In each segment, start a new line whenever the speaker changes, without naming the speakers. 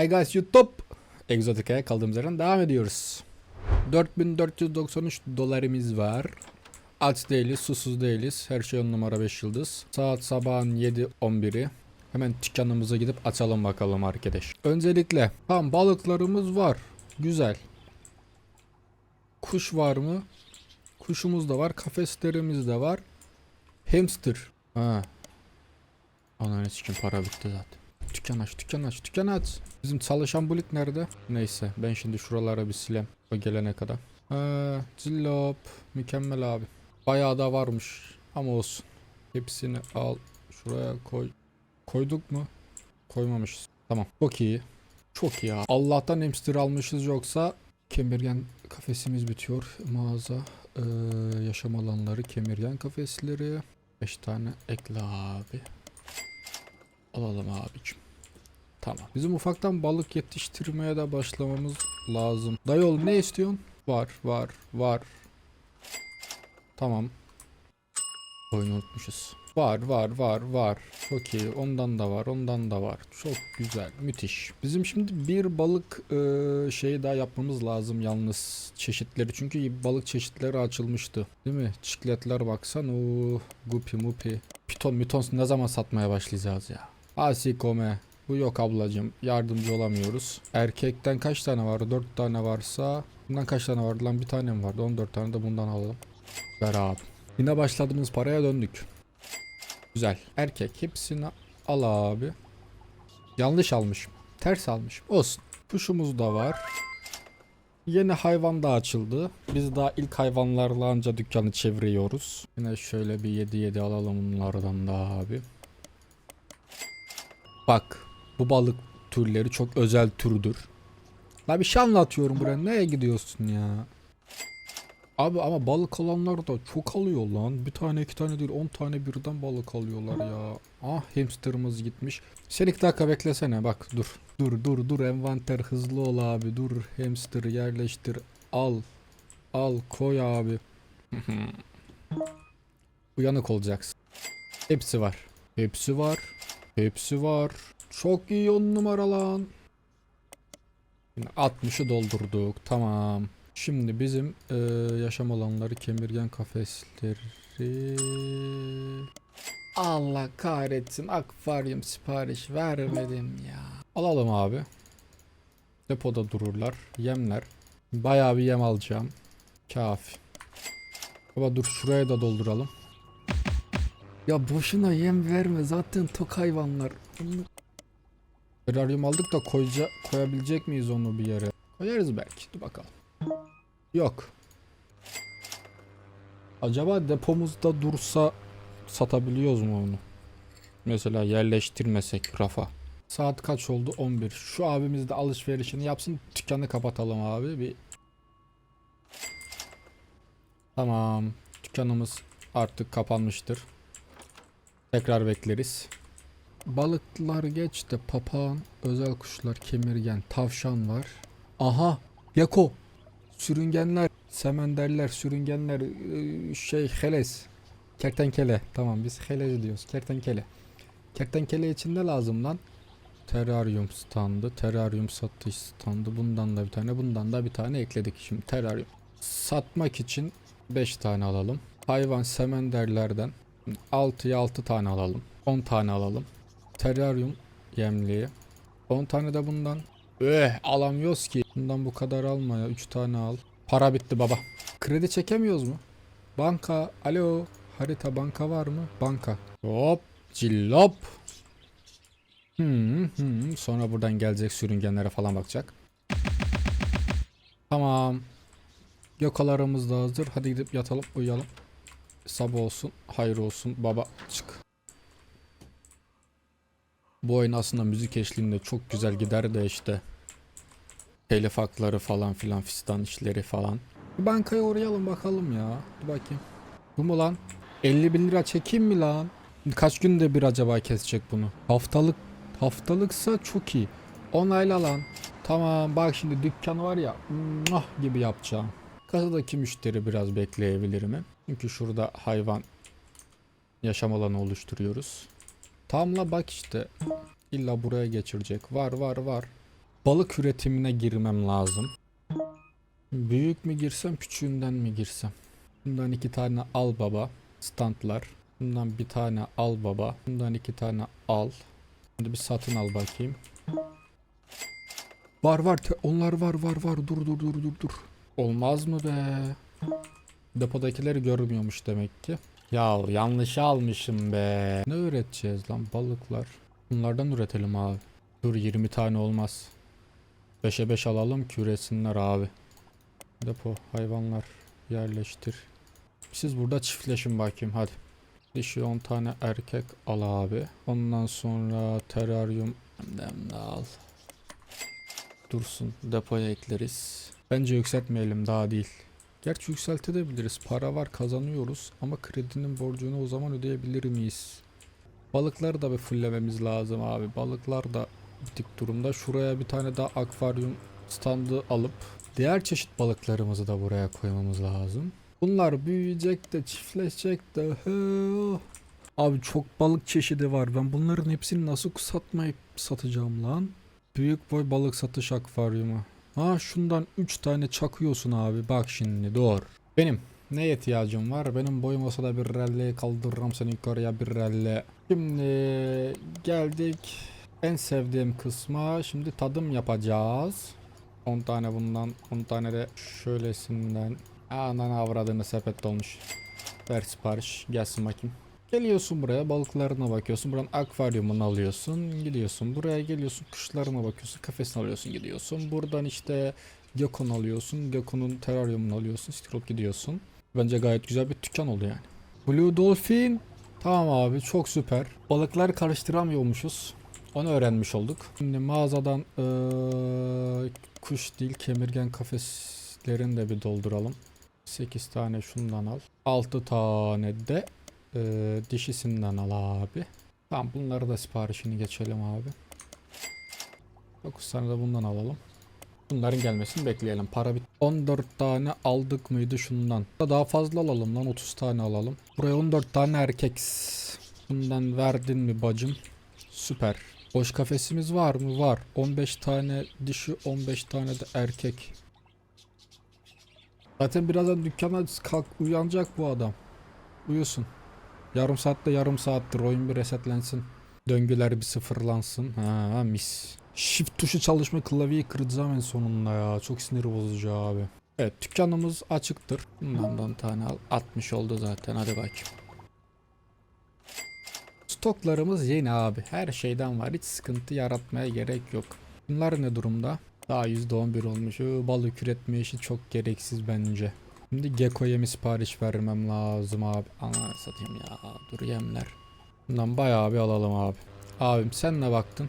Hi guys YouTube. Exotica'ya kaldığımız yerden devam ediyoruz. 4493 dolarımız var. Aç değiliz, susuz değiliz. Her şey on numara 5 yıldız. Saat sabahın 7.11'i. Hemen dükkanımıza gidip açalım bakalım arkadaş. Öncelikle tamam balıklarımız var. Güzel. Kuş var mı? Kuşumuz da var. Kafeslerimiz de var. Hamster. Ha. Ananı sikim para bitti zaten. Dükkan aç, dükkan aç, dükkan aç. Bizim çalışan bulik nerede? Neyse ben şimdi şuralara bir silem. O gelene kadar. Ha, cillop. Mükemmel abi. Bayağı da varmış. Ama olsun. Hepsini al. Şuraya koy. Koyduk mu? Koymamışız. Tamam. Çok iyi. Çok iyi abi. Allah'tan hamster almışız yoksa kemirgen kafesimiz bitiyor. Mağaza. Ee, yaşam alanları kemirgen kafesleri. 5 tane ekle abi. Alalım abicim. Tamam. Bizim ufaktan balık yetiştirmeye de başlamamız lazım. Dayol ne istiyorsun? Var, var, var. Tamam. Oyunu unutmuşuz. Var, var, var, var. Çok iyi. Ondan da var, ondan da var. Çok güzel, müthiş. Bizim şimdi bir balık eee, şeyi daha yapmamız lazım yalnız çeşitleri. Çünkü balık çeşitleri açılmıştı. Değil mi? Çikletler baksan o gupi mupi. Piton miton ne zaman satmaya başlayacağız ya? Asikome. Bu yok ablacım. Yardımcı olamıyoruz. Erkekten kaç tane var? 4 tane varsa. Bundan kaç tane vardı lan? Bir tane mi vardı? 14 tane de bundan alalım. Ver abi. Yine başladığımız paraya döndük. Güzel. Erkek hepsini al abi. Yanlış almışım. Ters almışım. Olsun. Kuşumuz da var. Yeni hayvan da açıldı. Biz daha ilk hayvanlarla anca dükkanı çeviriyoruz. Yine şöyle bir 7-7 alalım bunlardan da abi. Bak bu balık türleri çok özel türdür. La bir şey anlatıyorum buraya. Nereye gidiyorsun ya? Abi ama balık alanlar da çok alıyor lan. Bir tane iki tane değil 10 tane birden balık alıyorlar ya. Ah hamsterımız gitmiş. Sen iki dakika beklesene bak dur. Dur dur dur envanter hızlı ol abi dur hamster yerleştir al. Al koy abi. Uyanık olacaksın. Hepsi var. Hepsi var. Hepsi var. Çok iyi on numara lan. Yine 60'ı doldurduk. Tamam. Şimdi bizim eee, yaşam alanları kemirgen kafesleri. Allah kahretsin akvaryum sipariş vermedim ya. Alalım abi. Depoda dururlar. Yemler. Bayağı bir yem alacağım. Kafi. Baba dur şuraya da dolduralım. Ya boşuna yem verme zaten tok hayvanlar. Teraryum aldık da koyca koyabilecek miyiz onu bir yere? Koyarız belki. Dur bakalım. Yok. Acaba depomuzda dursa satabiliyoruz mu onu? Mesela yerleştirmesek rafa. Saat kaç oldu? 11. Şu abimiz de alışverişini yapsın. Dükkanı kapatalım abi. Bir Tamam. Dükkanımız artık kapanmıştır. Tekrar bekleriz. Balıklar geçti. Papağan, özel kuşlar, kemirgen, tavşan var. Aha, gecko. Sürüngenler, semenderler, sürüngenler, ıı, şey heles. Kertenkele. Tamam biz heles diyoruz. Kertenkele. Kertenkele için ne lazım lan? Teraryum standı, teraryum satış standı. Bundan da bir tane, bundan da bir tane ekledik. Şimdi teraryum. Satmak için 5 tane alalım. Hayvan semenderlerden 6'ya 6 tane alalım. 10 tane alalım. Teraryum yemliği. 10 tane de bundan. Öh alamıyoruz ki. Bundan bu kadar alma ya. 3 tane al. Para bitti baba. Kredi çekemiyoruz mu? Banka. Alo. Harita banka var mı? Banka. Hop. Cillop. Hmm, hmm. Sonra buradan gelecek sürüngenlere falan bakacak. Tamam. Yokalarımız da hazır. Hadi gidip yatalım uyuyalım. Sabah olsun. Hayır olsun. Baba çık. Bu oyun aslında müzik eşliğinde çok güzel gider de işte. Telif hakları falan filan fistan işleri falan. Bir bankaya uğrayalım bakalım ya. Dur bakayım. Bu mu lan? 50 bin lira çekeyim mi lan? Kaç günde bir acaba kesecek bunu? Haftalık haftalıksa çok iyi. Onayla lan. Tamam bak şimdi dükkan var ya muah gibi yapacağım. Kasadaki müşteri biraz bekleyebilir mi? Çünkü şurada hayvan yaşam alanı oluşturuyoruz. Tamla bak işte. İlla buraya geçirecek. Var var var. balık üretimine girmem lazım. Büyük mü girsem küçüğünden mi girsem? Bundan iki tane al baba. Standlar. Bundan bir tane al baba. Bundan iki tane al. Şimdi bir satın al bakayım. Var var onlar var var var dur dur dur dur dur. Olmaz mı be? Depodakileri görmüyormuş demek ki. Ya yanlış almışım be. Ne üreteceğiz lan balıklar? Bunlardan üretelim abi. Dur 20 tane olmaz. 5'e 5 alalım ki üretsinler abi. Depo hayvanlar yerleştir. Siz burada çiftleşin bakayım hadi. Dişi 10 tane erkek al abi. Ondan sonra teraryum nem de al. Dursun depoya ekleriz. Bence yükseltmeyelim daha değil. Gerçi yükseltebiliriz. Para var kazanıyoruz ama kredinin borcunu o zaman ödeyebilir miyiz? Balıkları da bir fullememiz lazım abi. Balıklar da bitik durumda. Şuraya bir tane daha akvaryum standı alıp diğer çeşit balıklarımızı da buraya koymamız lazım. Bunlar büyüyecek de çiftleşecek de. Abi çok balık çeşidi var. Ben bunların hepsini nasıl satmayıp satacağım lan? Büyük boy balık satış akvaryumu. Ha şundan 3 tane çakıyorsun abi. Bak şimdi dur. Benim ne ihtiyacım var? Benim boyum olsa da bir rally kaldırırım seni yukarıya bir rally. Şimdi geldik en sevdiğim kısma. Şimdi tadım yapacağız. 10 tane bundan 10 tane de şöylesinden. Anan avradını sepet dolmuş. Ver sipariş gelsin bakayım. Geliyorsun buraya balıklarına bakıyorsun. Buradan akvaryumunu alıyorsun. Gidiyorsun. Buraya geliyorsun. Kuşlarına bakıyorsun. Kafesini alıyorsun. Gidiyorsun. Buradan işte Gekon alıyorsun. Gekon'un teraryumunu alıyorsun. Stilop gidiyorsun. Bence gayet güzel bir dükkan oldu yani. Blue Dolphin. Tamam abi çok süper. Balıklar karıştıramıyormuşuz. Onu öğrenmiş olduk. Şimdi mağazadan eee, kuş değil kemirgen kafeslerini de bir dolduralım. 8 tane şundan al. 6 tane de eee, dişisinden al abi. Tamam bunları da siparişini geçelim abi. 9 tane de bundan alalım. Bunların gelmesini bekleyelim. Para bit. 14 tane aldık mıydı şundan? Daha fazla alalım lan 30 tane alalım. Buraya 14 tane erkek. Bundan verdin mi bacım? Süper. Boş kafesimiz var mı? Var. 15 tane dişi 15 tane de erkek. Zaten birazdan dükkana kalk uyanacak bu adam. Uyusun. Yarım saatte yarım saattir oyun bir resetlensin. Döngüler bir sıfırlansın. Ha mis. Shift tuşu çalışma klavyeyi kıracağım en sonunda ya. Çok sinir bozucu abi. Evet dükkanımız açıktır. Bundan da 10 tane al. 60 oldu zaten hadi bakayım. Stoklarımız yeni abi. Her şeyden var. Hiç sıkıntı yaratmaya gerek yok. Bunlar ne durumda? Daha %11 olmuş. Ee, Balık üretme işi çok gereksiz bence. Şimdi Gecko'ya mi sipariş vermem lazım abi. Ana satayım ya. Dur yemler. Bundan bayağı bir alalım abi. Abim sen ne baktın?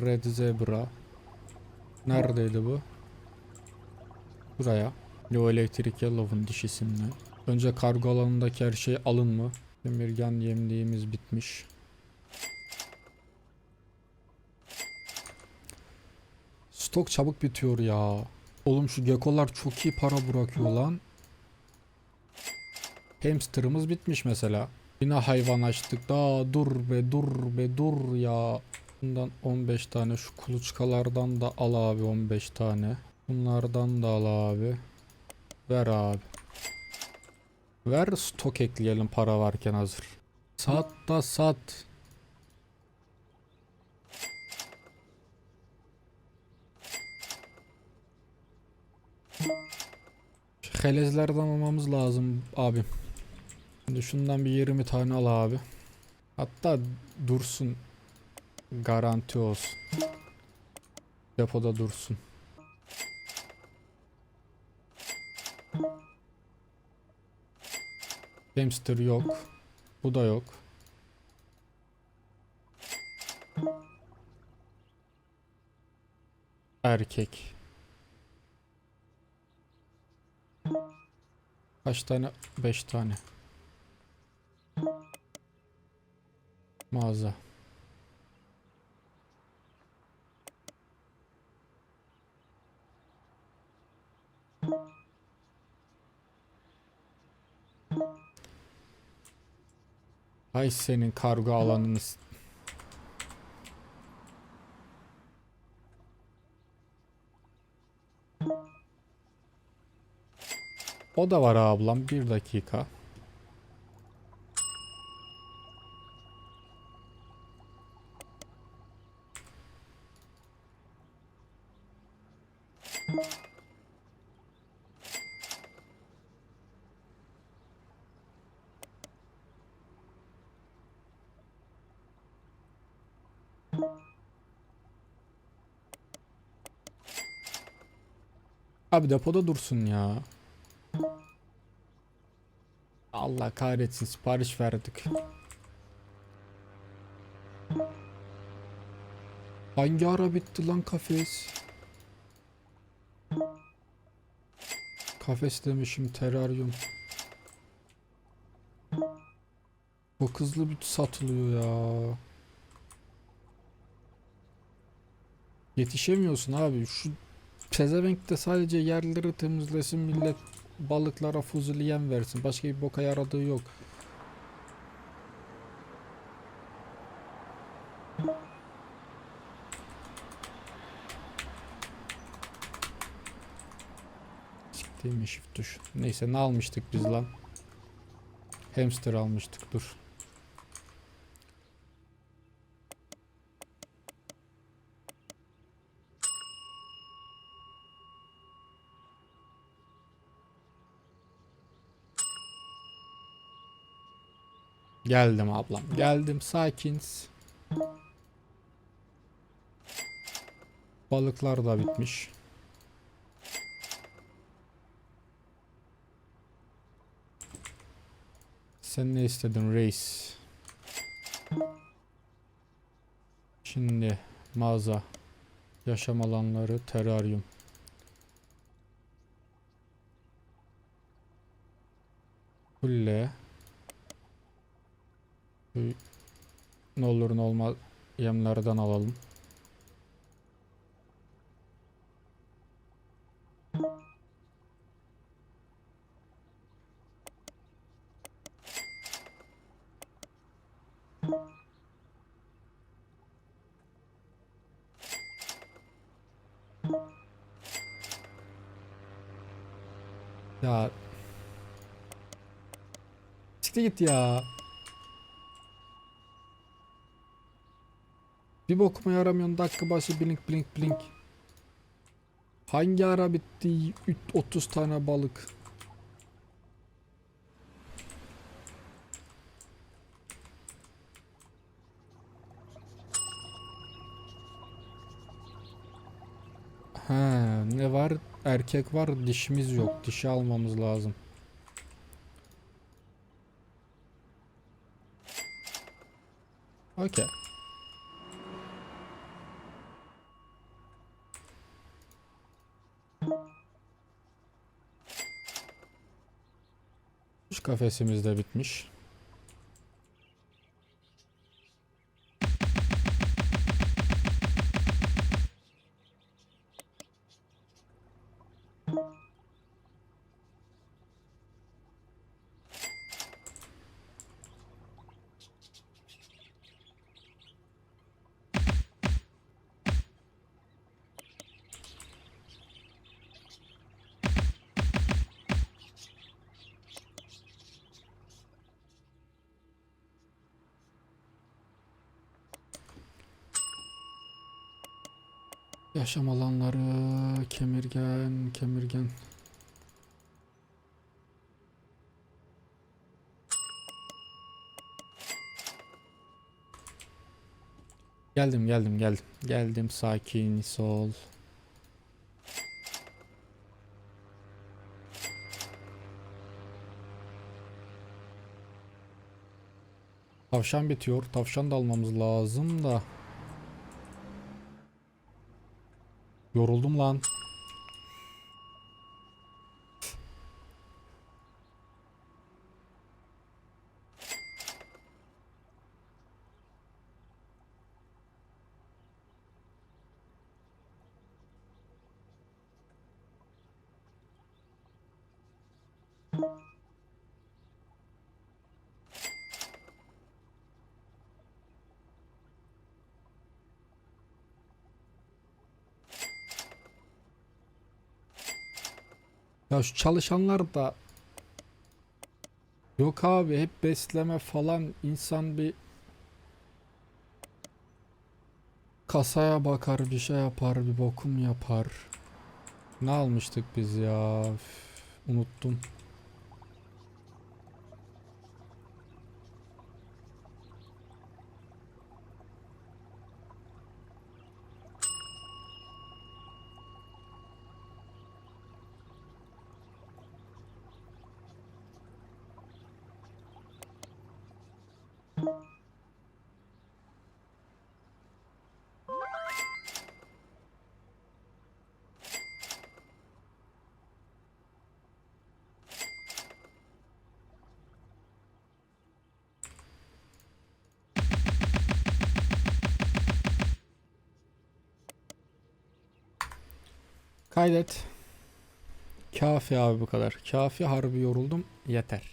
Red Zebra. Neredeydi bu? Buraya. Yo elektrik Yellow'un dişisinden. Önce kargo alanındaki her şey alın mı? Demirgen yemliğimiz bitmiş. Stok çabuk bitiyor ya. Oğlum şu gekolar çok iyi para bırakıyor lan. Hamsterımız bitmiş mesela. Yine hayvan açtık. Daha dur be dur be dur ya. Bundan 15 tane şu kuluçkalardan da al abi 15 tane. Bunlardan da al abi. Ver abi. Ver stok ekleyelim para varken hazır. Sat da sat. Helezlerden almamız lazım abi. Şimdi şundan bir 20 tane al abi. Hatta dursun. Garanti olsun. Depoda dursun. Hamster yok. Bu da yok. Erkek. Kaç tane? 5 tane. Mağaza. Ay senin kargo alanını. O da var ablam. Bir dakika. Abi depoda dursun ya. Allah kahretsin sipariş verdik. Hangi ara bitti lan kafes? Kafes demişim teraryum. Çok hızlı bir satılıyor ya. Yetişemiyorsun abi. Şu pezevenk de sadece yerleri temizlesin millet balıklara fuzuli yem versin. Başka bir boka yaradığı yok. Siktiğim shift tuş. Neyse ne almıştık biz lan? Hamster almıştık dur. Geldim ablam. Geldim. Sakins. Balıklar da bitmiş. Sen ne istedin reis? Şimdi mağaza, yaşam alanları, teraryum. Kulle. Şu Ne olur ne olmaz yemlerden alalım. Ya Siktir git ya. Bir bokuma yaramıyorsun dakika başı blink blink blink. Hangi ara bitti? Üt- 30 tane balık. Ha, ne var? Erkek var, dişimiz yok. Dişi almamız lazım. Okey. Kafesimiz de bitmiş. Yaşam alanları, kemirgen, kemirgen. Geldim, geldim, geldim. Geldim, sakin, sol. Tavşan bitiyor. Tavşan da almamız lazım da. Yoruldum lan. Ya şu çalışanlar da Yok abi hep besleme falan insan bir kasaya bakar bir şey yapar bir bokum yapar. Ne almıştık biz ya? Üf, unuttum. Kaydet. Kafi abi bu kadar. Kafi harbi yoruldum. Yeter.